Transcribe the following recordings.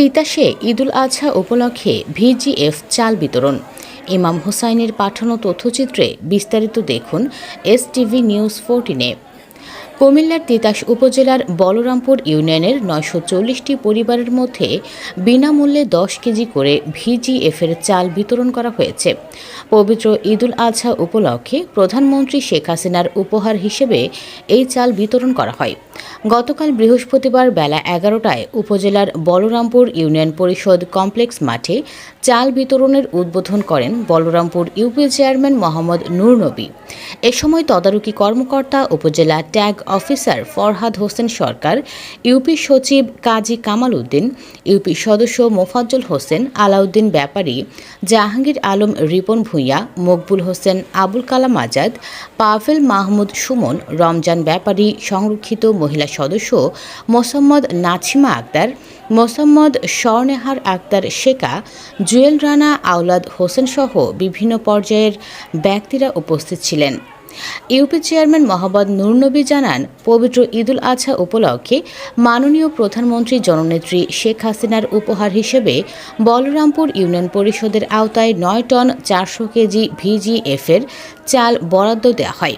তিতাসে ঈদুল আজহা উপলক্ষে ভিজিএফ চাল বিতরণ। ইমাম হুসাইনের পাঠানো তথ্যচিত্রে বিস্তারিত দেখুন এস টিভি নিউজ ফোরটিনে। কুমিল্লার তিতাস উপজেলার বলরামপুর ইউনিয়নের নয়শো চল্লিশটি পরিবারের মধ্যে বিনামূল্যে দশ কেজি করে ভিজিএফের চাল বিতরণ করা হয়েছে। পবিত্র ঈদুল আজহা উপলক্ষে প্রধানমন্ত্রী শেখ হাসিনার উপহার হিসেবে এই চাল বিতরণ করা হয়। গতকাল বৃহস্পতিবার বেলা এগারোটায় উপজেলার বলরামপুর ইউনিয়ন পরিষদ কমপ্লেক্স মাঠে চাল বিতরণের উদ্বোধন করেন বলরামপুর ইউপি চেয়ারম্যান মোহাম্মদ নূর নবী। এ সময় তদারকি কর্মকর্তা উপজেলা tag officer Farhad Hossain Sarkar, UP সচিব কাজী কামাল উদ্দিন, ইউপি সদস্য মোফাজ্জল হোসেন, আলাউদ্দিন ব্যাপারী, জাহাঙ্গীর আলম রিপন ভূঁইয়া, মকবুল হোসেন আবুল কালাম আজাদ, পাভেল মাহমুদ সুমন, রমজান ব্যাপারী, সংরক্ষিত মহিলা সদস্য মোসাম্মদ নাছিমা আক্তার, মোসাম্মদ স্বর্ণেহার আক্তার শেখা, জুয়েল রানা আওলাদ হোসেন সহ বিভিন্ন পর্যায়ের ব্যক্তিরা উপস্থিত ছিলেন। ইউপি চেয়ারম্যান মোহাম্মদ নুরনবী জানান, পবিত্র ঈদুল আজহা উপলক্ষে মাননীয় প্রধানমন্ত্রী জননেত্রী শেখ হাসিনার উপহার হিসেবে বলরামপুর ইউনিয়ন পরিষদের আওতায় নয় টন চারশো কেজি ভিজিএফের চাল বরাদ্দ দেওয়া হয়।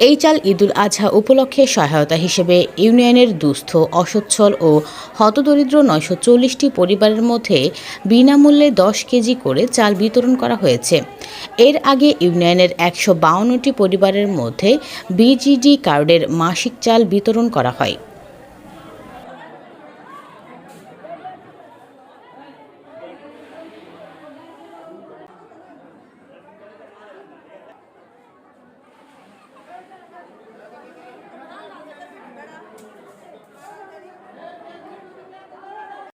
এই চাল ঈদুল আজহা উপলক্ষে সহায়তা হিসেবে ইউনিয়নের দুস্থ, অসচ্ছল ও হতদরিদ্র নয়শো চল্লিশটি পরিবারের মধ্যে বিনামূল্যে দশ কেজি করে চাল বিতরণ করা হয়েছে। এর আগে ইউনিয়নের একশো বাউন্নটি পরিবারের মধ্যে বিজিডি কার্ডের মাসিক চাল বিতরণ করা হয়।